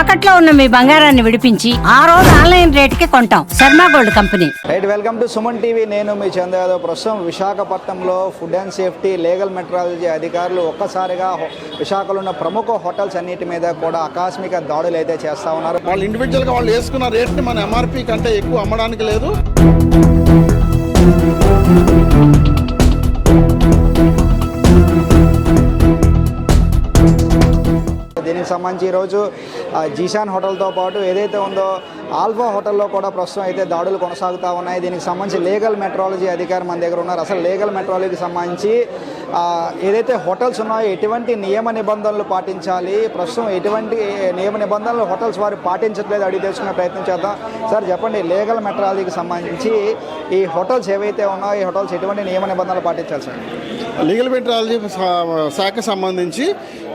తాకట్లో ఉన్న మీ బంగారాన్ని విడిపించి ఆ రోజు ఆన్లైన్ రేటుకి కొంటాం. Sharma gold company. Right welcome to Suman TV. నేను మీ చంద్ర యాదవ్. ప్రస్తుతం విశాఖపట్నంలో food and safety legal metrology అధికారులు ఒక్కసారిగా విశాఖలో ఉన్న ప్రముఖ హోటల్స్ అన్నిటి మీద కూడా ఆకస్మిక దాడులు అయితే చేస్తా ఉన్నారు. వాళ్ళు ఇండివిజువల్గా వాళ్ళు వేసుకున్న రేట్ని మన ఎంఆర్పి కంటే ఎక్కువ అమ్మడానికి లేదు. సంబంధించి ఈరోజు జీషాన్ హోటల్తో పాటు ఏదైతే ఉందో ఆల్ఫా హోటల్లో కూడా ప్రస్తుతం అయితే దాడులు కొనసాగుతూ ఉన్నాయి. దీనికి సంబంధించి లీగల్ మెట్రాలజీ అధికారి మన దగ్గర ఉన్నారు. అసలు లీగల్ మెట్రాలజీకి సంబంధించి ఏదైతే హోటల్స్ ఉన్నాయో ఎటువంటి నియమ నిబంధనలు పాటించాలి? ప్రస్తుతం ఎటువంటి నియమ నిబంధనలు హోటల్స్ వారు పాటించట్లేదు అడిగి తెలుసుకునే ప్రయత్నం చేద్దాం. సార్ చెప్పండి లీగల్ మెట్రాలజీకి సంబంధించి ఈ హోటల్స్ ఏవైతే ఉన్నాయో ఈ హోటల్స్ ఎటువంటి నియమ నిబంధనలు పాటించాలి సార్? లీగల్ మెట్రాలజీ శాఖ సంబంధించి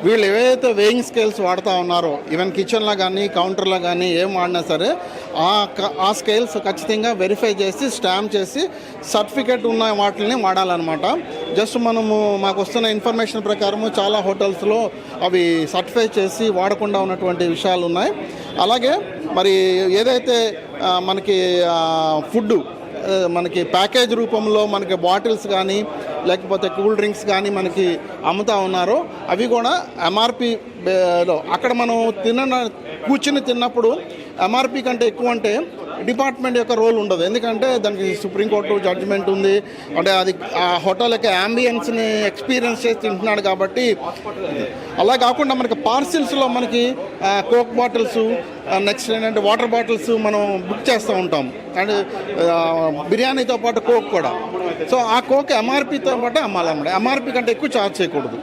వీళ్ళు ఏవైతే వేయింగ్ స్కేల్స్ వాడుతూ ఉన్నారో ఈవెన్ కిచెన్లో కానీ కౌంటర్లో కానీ ఏం వాడినా సరే ఆ క- ఆ స్కేల్స్ ఖచ్చితంగా వెరిఫై చేసి స్టాంప్ చేసి సర్టిఫికేట్ ఉన్న వాటిని వాడాలన్నమాట. జస్ట్ మనము మాకు వస్తున్న ఇన్ఫర్మేషన్ ప్రకారము చాలా హోటల్స్లో అవి సర్టిఫై చేసి వాడకుండా ఉన్నటువంటి విషయాలు ఉన్నాయి. అలాగే మరి ఏదైతే మనకి ఫుడ్ మనకి ప్యాకేజ్ రూపంలో మనకి బాటిల్స్ కానీ లేకపోతే కూల్ డ్రింక్స్ కానీ మనకి అమ్ముతా ఉన్నారు. అవి కూడా ఎంఆర్పిలో అక్కడ మనం తిన్న కూర్చుని తిన్నప్పుడు ఎంఆర్పి కంటే ఎక్కువ అంటే డిపార్ట్మెంట్ యొక్క రోల్ ఉండదు. ఎందుకంటే దానికి సుప్రీంకోర్టు జడ్జిమెంట్ ఉంది. అంటే అది ఆ హోటల్ యొక్క అంబియన్స్ని ఎక్స్పీరియన్స్ చేసి తింటున్నాడు కాబట్టి అలా కాకుండా మనకి పార్సిల్స్లో మనకి కోక్ బాటిల్స్ నెక్స్ట్ ఏంటంటే వాటర్ బాటిల్స్ మనం బుక్ చేస్తూ ఉంటాం. అండ్ బిర్యానీతో పాటు కోక్ కూడా. సో ఆ కోక్ ఎంఆర్పితో పాటు అమ్మాలన్నమాట ఎంఆర్పి కంటే ఎక్కువ ఛార్జ్ చేయకూడదు.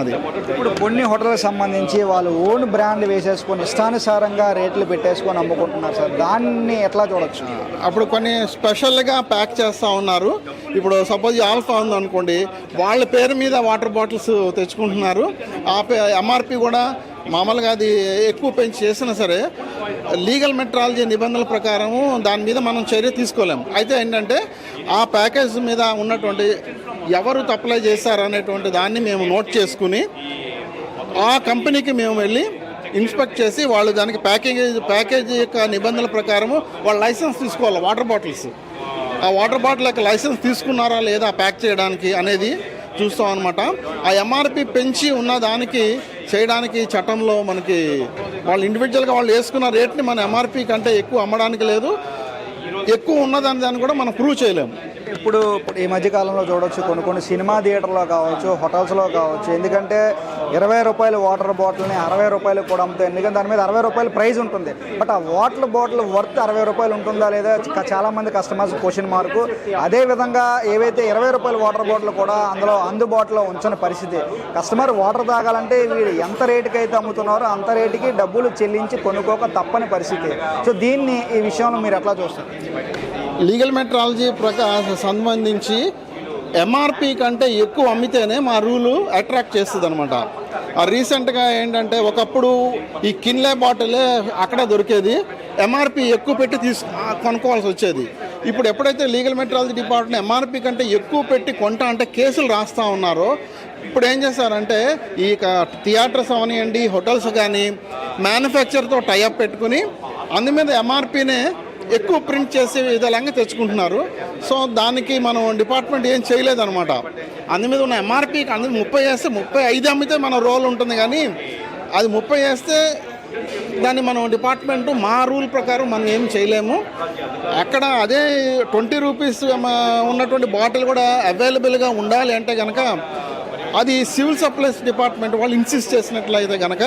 అది. ఇప్పుడు కొన్ని హోటల్కి సంబంధించి వాళ్ళు ఓన్ బ్రాండ్ వేసేసుకొని ఇష్టానుసారంగా రేట్లు పెట్టేసుకొని అమ్ముకుంటున్నారు సార్. దాన్ని ఎట్లా చూడొచ్చు? అప్పుడు కొన్ని స్పెషల్గా ప్యాక్ చేస్తూ ఉన్నారు. ఇప్పుడు సపోజ్ ఆల్ఫా ఉంది అనుకోండి వాళ్ళ పేరు మీద వాటర్ బాటిల్స్ తెచ్చుకుంటున్నారు. ఆ ఎంఆర్పి కూడా మామూలుగా అది ఎక్కువ పెంచి చేసినా సరే లీగల్ మెట్రాలజీ నిబంధనల ప్రకారము దాని మీద మనం చర్య తీసుకోలేము అయితే ఏంటంటే ఆ ప్యాకేజ్ మీద ఉన్నటువంటి ఎవరు అప్లై చేశారు అనేటువంటి దాన్ని మేము నోట్ చేసుకుని ఆ కంపెనీకి మేము వెళ్ళి ఇన్స్పెక్ట్ చేసి వాళ్ళు దానికి ప్యాకేజ్ ప్యాకేజ్ యొక్క నిబంధనల ప్రకారము వాళ్ళు లైసెన్స్ తీసుకోవాలి వాటర్ బాటిల్స్. ఆ వాటర్ బాటిల్ యొక్క లైసెన్స్ తీసుకున్నారా లేదా ప్యాక్ చేయడానికి అనేది చూస్తాం అనమాట ఆ ఎంఆర్పి పెంచి ఉన్న దానికి చేయడానికి చట్టంలో మనకి వాళ్ళు ఇండివిజువల్గా వాళ్ళు వేసుకున్న రేట్ని మన ఎంఆర్పి కంటే ఎక్కువ అమ్మడానికి లేదు. ఎక్కువ ఉన్నదని దాన్ని కూడా మనం ప్రూవ్ చేయలేము. ఇప్పుడు ఈ మధ్య కాలంలో చూడొచ్చు కొన్ని కొన్ని సినిమా థియేటర్లో కావచ్చు హోటల్స్లో కావచ్చు. ఎందుకంటే ఇరవై రూపాయల వాటర్ బాటిల్ని అరవై రూపాయలు కూడా అమ్ముతాయి. ఎందుకంటే దాని మీద అరవై రూపాయల ప్రైస్ ఉంటుంది. బట్ ఆ వాటర్ బాటిల్ వర్త్ అరవై రూపాయలు ఉంటుందా లేదా చాలామంది కస్టమర్స్ క్వశ్చన్ మార్కు. అదే విధంగా ఏవైతే ఇరవై రూపాయల వాటర్ బాటిల్ కూడా అందులో అందుబాటులో ఉంచని పరిస్థితి కస్టమర్ వాటర్ తాగాలంటే వీడు ఎంత రేటుకి అయితే అమ్ముతున్నారో అంత రేటుకి డబ్బులు చెల్లించి కొనుక్కోక తప్పని పరిస్థితి. సో దీన్ని ఈ విషయంలో మీరు ఎట్లా చూస్తారు? లీగల్ మెట్రాలజీ ప్రకారం సంబంధించి ఎంఆర్పి కంటే ఎక్కువ అమ్మితేనే మా రూలు అట్రాక్ట్ చేస్తుంది అనమాట రీసెంట్గా ఏంటంటే ఒకప్పుడు ఈ కిన్లే బాటిలే అక్కడ దొరికేది. ఎంఆర్పి ఎక్కువ పెట్టి తీసు కొనుక్కోవాల్సి వచ్చేది. ఇప్పుడు ఎప్పుడైతే లీగల్ మెట్రాలజీ డిపార్ట్మెంట్ ఎంఆర్పి కంటే ఎక్కువ పెట్టి కొంటా అంటే కేసులు రాస్తూ ఉన్నారో ఇప్పుడు ఏం చేశారంటే ఈ క- థియేటర్స్ అవనివ్వండి హోటల్స్ కానీ మ్యానుఫ్యాక్చర్తో టైఅప్ పెట్టుకుని అందు మీద ఎంఆర్పినే ఎక్కువ ప్రింట్ చేసే విధాలంగా తెచ్చుకుంటున్నారు. సో దానికి మనం డిపార్ట్మెంట్ ఏం చేయలేదన్నమాట. అందు మీద ఉన్న ఎంఆర్పి అందు ముప్పై వేస్తే ముప్పై ఐదు అమ్మితే మన రోల్ ఉంటుంది కానీ అది ముప్పై వేస్తే దాన్ని మనం డిపార్ట్మెంట్ మా రూల్ ప్రకారం మనం ఏం చేయలేము. అక్కడ అదే ట్వంటీ రూపీస్ ఉన్నటువంటి బాటిల్ కూడా అవైలబుల్గా ఉండాలి అంటే కనుక అది సివిల్ సప్లైస్ డిపార్ట్మెంట్ వాళ్ళు ఇన్సిస్ట్ చేసినట్లయితే కనుక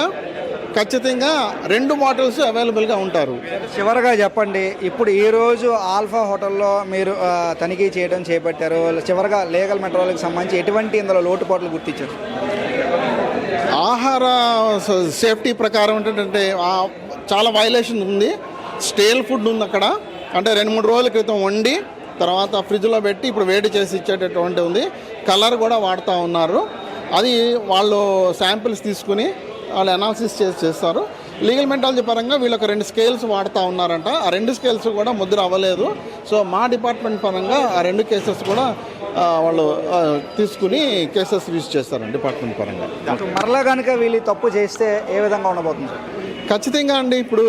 ఖచ్చితంగా రెండు బాటిల్స్ అవైలబుల్గా ఉంటారు. చివరగా చెప్పండి ఇప్పుడు ఈ రోజు ఆల్ఫా హోటల్లో మీరు తనిఖీ చేయడం చేపట్టారు. చివరగా లీగల్ మెట్రోలకు సంబంధించి ఎటువంటి ఇందులో లోటుపాట్లు గుర్తించారు? ఆహార సేఫ్టీ ప్రకారం ఏంటంటే చాలా వైలేషన్ ఉంది. స్టేల్ ఫుడ్ ఉంది అక్కడ. అంటే రెండు మూడు రోజుల క్రితం వండి తర్వాత ఫ్రిడ్జ్లో పెట్టి ఇప్పుడు వేడి చేసి ఇచ్చేటటువంటి ఉంది. కలర్ కూడా వాడుతూ ఉన్నారు. అది వాళ్ళు శాంపిల్స్ తీసుకుని వాళ్ళు అనాలిసిస్ చేసి చేస్తారు. లీగల్ మెంటాలజీ పరంగా వీళ్ళొక రెండు స్కేల్స్ వాడుతూ ఉన్నారంట. ఆ రెండు స్కేల్స్ కూడా ముద్ర అవ్వలేదు. సో మా డిపార్ట్మెంట్ పరంగా ఆ రెండు కేసెస్ కూడా వాళ్ళు తీసుకుని కేసెస్ యూజ్ చేస్తారు డిపార్ట్మెంట్ పరంగా. మరలా కనుక వీళ్ళు తప్పు చేస్తే ఏ విధంగా ఉండబోతుంది? ఖచ్చితంగా అండి. ఇప్పుడు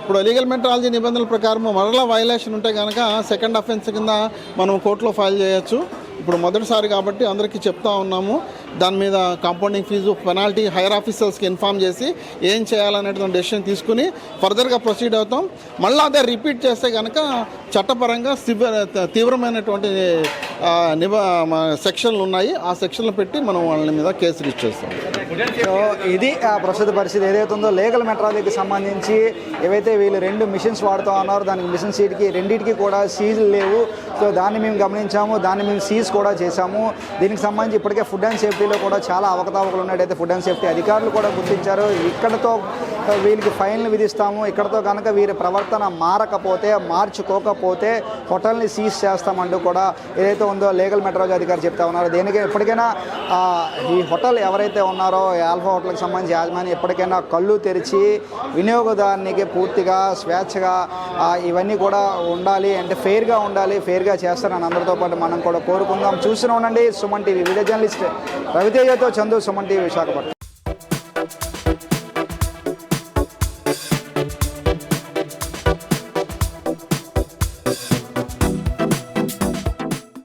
ఇప్పుడు లీగల్ మెట్రాలజీ నిబంధనల ప్రకారం మరలా వైలేషన్ ఉంటే కనుక సెకండ్ అఫెన్స్ కింద మనం కోర్టులో ఫైల్ చేయొచ్చు. ఇప్పుడు మొదటిసారి కాబట్టి అందరికీ చెప్తా ఉన్నాము. దాని మీద కాంపౌండింగ్ ఫీజు పెనాల్టీ హైయర్ ఆఫీసర్స్కి ఇన్ఫామ్ చేసి ఏం చేయాలనేటువంటి డెసిషన్ తీసుకుని ఫర్దర్గా ప్రొసీడ్ అవుతాం. మళ్ళీ అదే రిపీట్ చేస్తే కనుక చట్టపరంగా తీవ్రమైనటువంటి ఆ, నిబ సెక్షన్లు ఉన్నాయి. ఆ సెక్షన్లు పెట్టి మనం వాళ్ళ మీద కేసు రిజిస్టర్ చేస్తాం. సో ఇది ఆ ప్రస్తుత పరిస్థితి ఏదైతే ఉందో లీగల్ మెట్రాలజీకి సంబంధించి ఏవైతే వీళ్ళు రెండు మిషన్స్ వాడుతూ ఉన్నారో దానికి మిషన్ సీట్కి రెండింటికి కూడా సీజులు లేవు. సో దాన్ని మేము గమనించాము. దాన్ని మేము సీజ్ కూడా చేశాము. దీనికి సంబంధించి ఇప్పటికే ఫుడ్ అండ్ సేఫ్టీలో కూడా చాలా అవకతవకలు ఉన్నట్టయితే ఫుడ్ అండ్ సేఫ్టీ అధికారులు కూడా గుర్తించారు. ఇక్కడతో వీళ్ళకి ఫైన్లు విధిస్తాము. ఇక్కడతో కనుక వీరి ప్రవర్తన మారకపోతే మార్చుకోకపోతే హోటల్ని సీజ్ చేస్తామంటూ కూడా ఏదైతే ఉందో లీగల్ మెట్రాలజీ అధికారి చెప్తా ఉన్నారు. దేనికి ఎప్పటికైనా ఈ హోటల్ ఎవరైతే ఉన్నారో ఈ ఆల్ఫా హోటల్కి సంబంధించి యాజమాని ఎప్పటికైనా కళ్ళు తెరిచి వినియోగదారునికి పూర్తిగా స్వేచ్ఛగా ఇవన్నీ కూడా ఉండాలి అంటే ఫెయిర్గా ఉండాలి ఫెయిర్గా చేస్తారని అందరితో పాటు మనం కూడా కోరుకుందాం. చూస్తూనే ఉండండి. సుమన్ టీవీ వీడియో జర్నలిస్ట్ రవితేజతో చందు సుమన్ టీవీ విశాఖపట్నం.